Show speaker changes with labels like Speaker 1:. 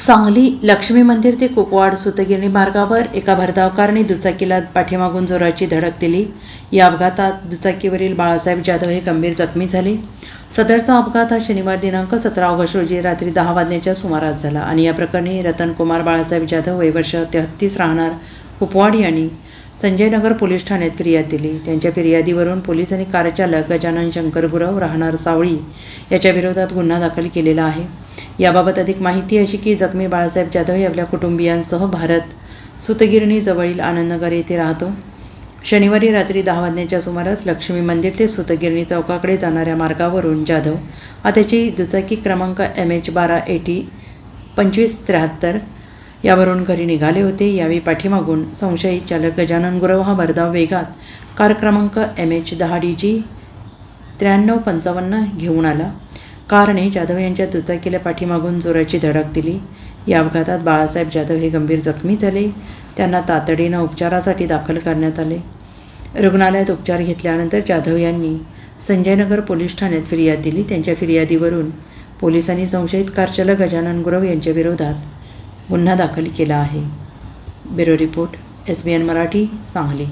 Speaker 1: सांगली लक्ष्मी मंदिर ते कुपवाड सुतगिरणी मार्गावर एका भरधावकारने दुचाकीला पाठीमागून जोराची धडक दिली. या अपघातात दुचाकीवरील बाळासाहेब जाधव हे गंभीर जखमी झाले. सदरचा अपघात हा शनिवार दिनांक सतरा ऑगस्ट रोजी रात्री दहा वाजण्याच्या सुमारास झाला आणि या प्रकरणी रतनकुमार बाळासाहेब जाधव वय वर्ष तेहत्तीस राहणार कुपवाड यांनी संजयनगर पोलीस ठाण्यात फिर्याद दिली. त्यांच्या फिर्यादीवरून पोलिसांनी कारचालक गजानन शंकर गुरव राहणार सावळी याच्या विरोधात गुन्हा दाखल केलेला आहे. याबाबत अधिक माहिती अशी की जखमी बाळासाहेब जाधव हे आपल्या कुटुंबियांसह भारत सुतगिरणीजवळील आनंदनगर येथे राहतो. शनिवारी रात्री दहा वाजण्याच्या सुमारास लक्ष्मी मंदिर ते सुतगिरणी चौकाकडे जाणाऱ्या मार्गावरून जाधव हा त्याची दुचाकी क्रमांक एम एच बारा एटी पंचवीस त्र्याहत्तर यावरून घरी निघाले होते. यावेळी पाठीमागून संशयित चालक गजानन गुरव हा भरधाव वेगात कार क्रमांक एम एच दहा डी जी त्र्याण्णव पंचावन्न घेऊन आला. कारने जाधव यांच्या दुचाकीला पाठीमागून जोराची धडक दिली. या अपघातात बाळासाहेब जाधव हे गंभीर जखमी झाले. त्यांना तातडीनं उपचारासाठी दाखल करण्यात आले. रुग्णालयात उपचार घेतल्यानंतर जाधव यांनी संजयनगर पोलीस ठाण्यात फिर्याद दिली. त्यांच्या फिर्यादीवरून पोलिसांनी संशयित कारचालक गजानन गुरव यांच्याविरोधात गुन्हा दाखल केला आहे. Bureau report S B N Marathi Sangli.